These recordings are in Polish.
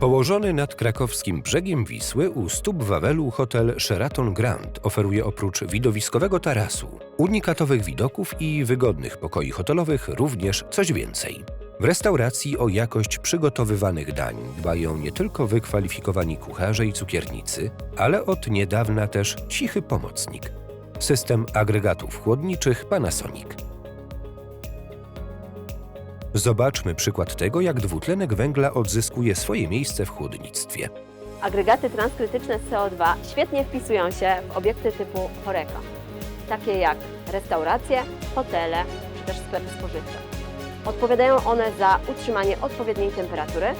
Położony nad krakowskim brzegiem Wisły u stóp Wawelu hotel Sheraton Grand oferuje oprócz widowiskowego tarasu, unikatowych widoków i wygodnych pokoi hotelowych również coś więcej. W restauracji o jakość przygotowywanych dań dbają nie tylko wykwalifikowani kucharze i cukiernicy, ale od niedawna też cichy pomocnik system agregatów chłodniczych Panasonic. Zobaczmy przykład tego, jak dwutlenek węgla odzyskuje swoje miejsce w chłodnictwie. Agregaty transkrytyczne CO2 świetnie wpisują się w obiekty typu Horeca, takie jak restauracje, hotele czy też sklepy spożywcze. Odpowiadają one za utrzymanie odpowiedniej temperatury e,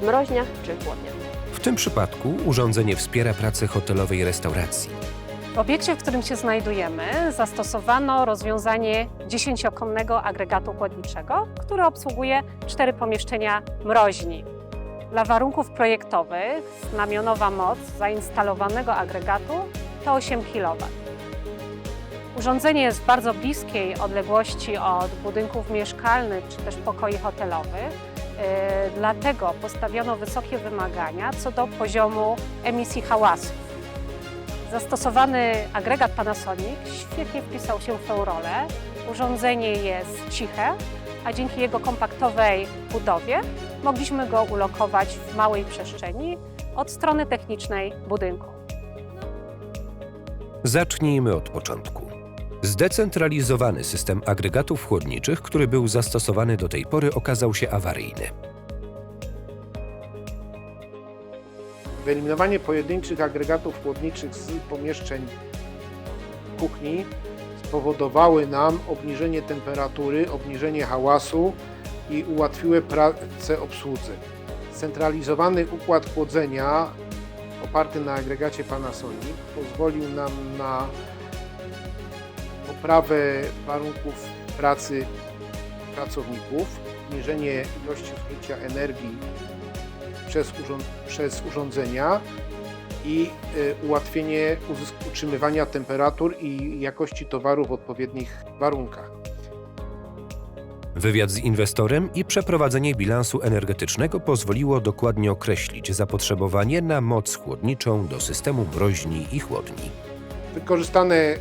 w mroźniach czy chłodniach. W tym przypadku urządzenie wspiera pracę hotelowej restauracji. W obiekcie, w którym się znajdujemy, zastosowano rozwiązanie dziesięciokonnego agregatu chłodniczego, który obsługuje cztery pomieszczenia mroźni. Dla warunków projektowych znamionowa moc zainstalowanego agregatu to 8 kW. Urządzenie jest w bardzo bliskiej odległości od budynków mieszkalnych czy też pokoi hotelowych, yy, dlatego postawiono wysokie wymagania co do poziomu emisji hałasów. Zastosowany agregat Panasonic świetnie wpisał się w tę rolę. Urządzenie jest ciche, a dzięki jego kompaktowej budowie mogliśmy go ulokować w małej przestrzeni od strony technicznej budynku. Zacznijmy od początku. Zdecentralizowany system agregatów chłodniczych, który był zastosowany do tej pory, okazał się awaryjny. Wyeliminowanie pojedynczych agregatów chłodniczych z pomieszczeń kuchni spowodowały nam obniżenie temperatury, obniżenie hałasu i ułatwiły pracę obsłudze. Centralizowany układ chłodzenia oparty na agregacie Panasonic pozwolił nam na poprawę warunków pracy pracowników, obniżenie ilości zużycia energii przez, urząd, przez urządzenia i y, ułatwienie utrzymywania temperatur i jakości towaru w odpowiednich warunkach. Wywiad z inwestorem i przeprowadzenie bilansu energetycznego pozwoliło dokładnie określić zapotrzebowanie na moc chłodniczą do systemu mroźni i chłodni. Wykorzystane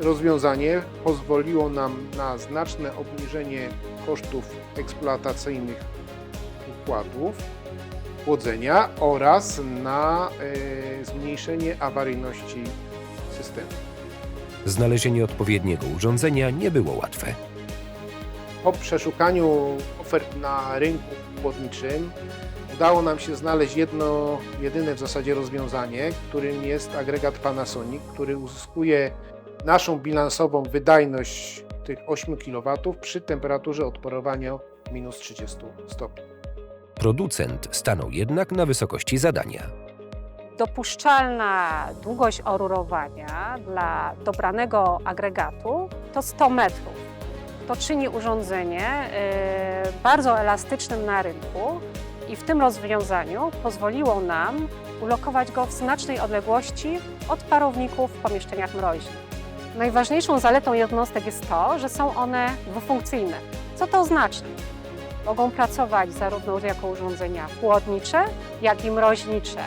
rozwiązanie pozwoliło nam na znaczne obniżenie kosztów eksploatacyjnych układów chłodzenia oraz na y, zmniejszenie awaryjności systemu. Znalezienie odpowiedniego urządzenia nie było łatwe. Po przeszukaniu ofert na rynku chłodniczym udało nam się znaleźć jedno, jedyne w zasadzie rozwiązanie, którym jest agregat Panasonic, który uzyskuje naszą bilansową wydajność tych 8 kW przy temperaturze odparowania minus 30 stopni. Producent stanął jednak na wysokości zadania. Dopuszczalna długość orurowania dla dobranego agregatu to 100 metrów. To czyni urządzenie y, bardzo elastycznym na rynku i w tym rozwiązaniu pozwoliło nam ulokować go w znacznej odległości od parowników w pomieszczeniach mroźnych. Najważniejszą zaletą jednostek jest to, że są one dwufunkcyjne. Co to oznacza? Mogą pracować zarówno jako urządzenia chłodnicze, jak i mroźnicze.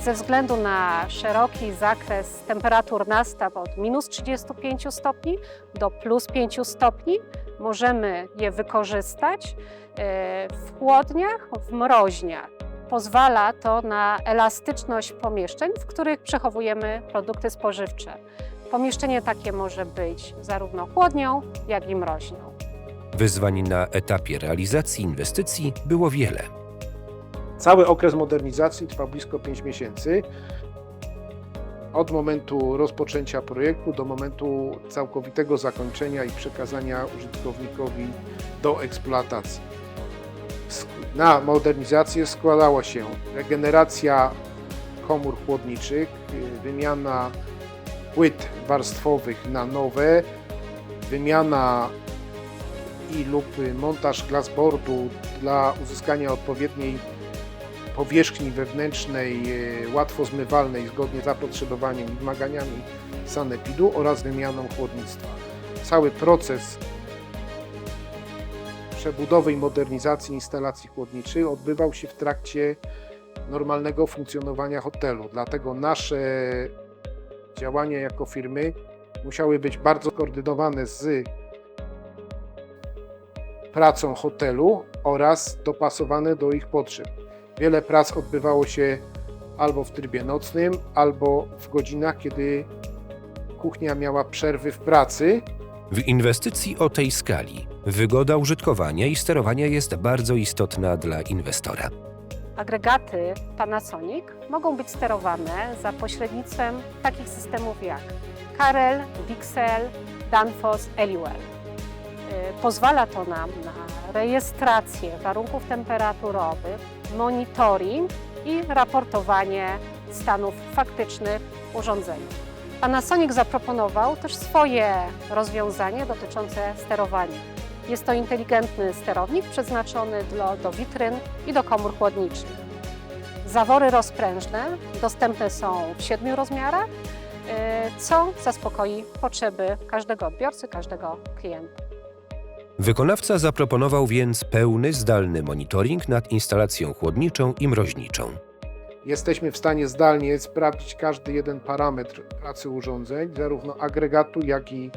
Ze względu na szeroki zakres temperatur nastaw od minus 35 stopni do plus 5 stopni możemy je wykorzystać e, w chłodniach, w mroźniach. Pozwala to na elastyczność pomieszczeń, w których przechowujemy produkty spożywcze. Pomieszczenie takie może być zarówno chłodnią, jak i mroźną. Wyzwań na etapie realizacji inwestycji było wiele. Cały okres modernizacji trwa blisko 5 miesięcy. Od momentu rozpoczęcia projektu do momentu całkowitego zakończenia i przekazania użytkownikowi do eksploatacji. Na modernizację składała się regeneracja komór chłodniczych, y, wymiana płyt warstwowych na nowe, wymiana i lub montaż glassboardu dla uzyskania odpowiedniej powierzchni wewnętrznej, e, łatwo zmywalnej zgodnie z zapotrzebowaniem i wymaganiami sanepidu oraz wymianą chłodnictwa. Cały proces przebudowy i modernizacji instalacji chłodniczych odbywał się w trakcie normalnego funkcjonowania hotelu. Dlatego nasze działania jako firmy musiały być bardzo koordynowane z pracą hotelu oraz dopasowane do ich potrzeb. Wiele prac odbywało się albo w trybie nocnym, albo w godzinach, kiedy kuchnia miała przerwy w pracy. W inwestycji o tej skali wygoda użytkowania i sterowania jest bardzo istotna dla inwestora. Agregaty Panasonic mogą być sterowane za pośrednictwem takich systemów jak Karel, Vixel, Danfoss, Eliwell. Y, Pozwala to nam na rejestrację warunków temperaturowych, monitoring i raportowanie stanów faktycznych urządzenia. Panasonic zaproponował też swoje rozwiązanie dotyczące sterowania. Jest to inteligentny sterownik przeznaczony do, do witryn i do komór chłodniczych. Zawory rozprężne dostępne są w siedmiu rozmiarach, y, co zaspokoi potrzeby każdego odbiorcy, każdego klienta. Wykonawca zaproponował więc pełny, zdalny monitoring nad instalacją chłodniczą i mroźniczą. Jesteśmy w stanie zdalnie sprawdzić każdy jeden parametr pracy urządzeń, zarówno agregatu, jak i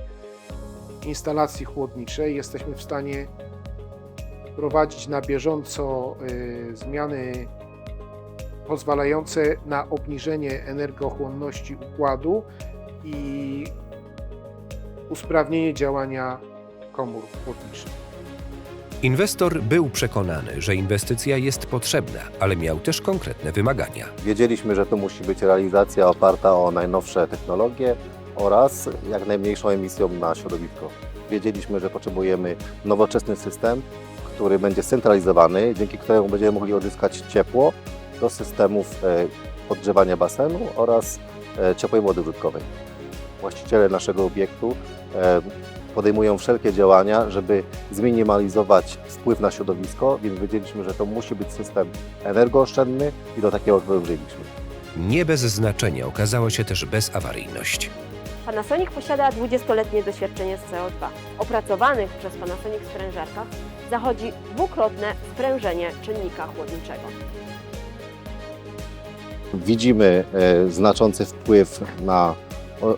instalacji chłodniczej. Jesteśmy w stanie prowadzić na bieżąco y, zmiany pozwalające na obniżenie energochłonności układu i usprawnienie działania komór chłodniczych. Inwestor był przekonany, że inwestycja jest potrzebna, ale miał też konkretne wymagania. Wiedzieliśmy, że to musi być realizacja oparta o najnowsze technologie oraz jak najmniejszą emisją na środowisko. Wiedzieliśmy, że potrzebujemy nowoczesny system, który będzie scentralizowany, dzięki któremu będziemy mogli odzyskać ciepło do systemów e, podgrzewania basenu oraz e, ciepłej wody użytkowej. Właściciele naszego obiektu e, podejmują wszelkie działania, żeby zminimalizować wpływ na środowisko, więc wiedzieliśmy, że to musi być system energooszczędny i do takiego dążyliśmy. Nie bez znaczenia okazała się też bezawaryjność. Panasonic posiada 20-letnie doświadczenie z CO2. W opracowanych przez Panasonic sprężarkach zachodzi dwukrotne sprężenie czynnika chłodniczego. Widzimy e, znaczący wpływ na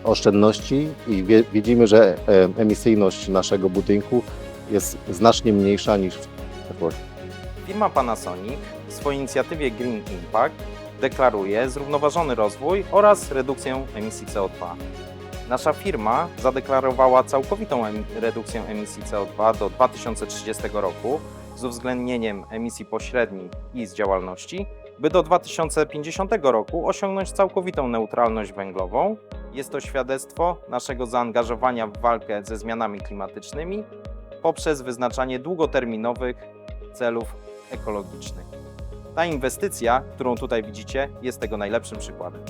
oszczędności i wie, widzimy, że e, emisyjność naszego budynku jest znacznie mniejsza niż w przeszłości. Firma Panasonic w swojej inicjatywie Green Impact deklaruje zrównoważony rozwój oraz redukcję emisji CO2. Nasza firma zadeklarowała całkowitą em- redukcję emisji CO2 do 2030 roku z uwzględnieniem emisji pośrednich i z działalności, by do 2050 roku osiągnąć całkowitą neutralność węglową. Jest to świadectwo naszego zaangażowania w walkę ze zmianami klimatycznymi poprzez wyznaczanie długoterminowych celów ekologicznych. Ta inwestycja, którą tutaj widzicie, jest tego najlepszym przykładem.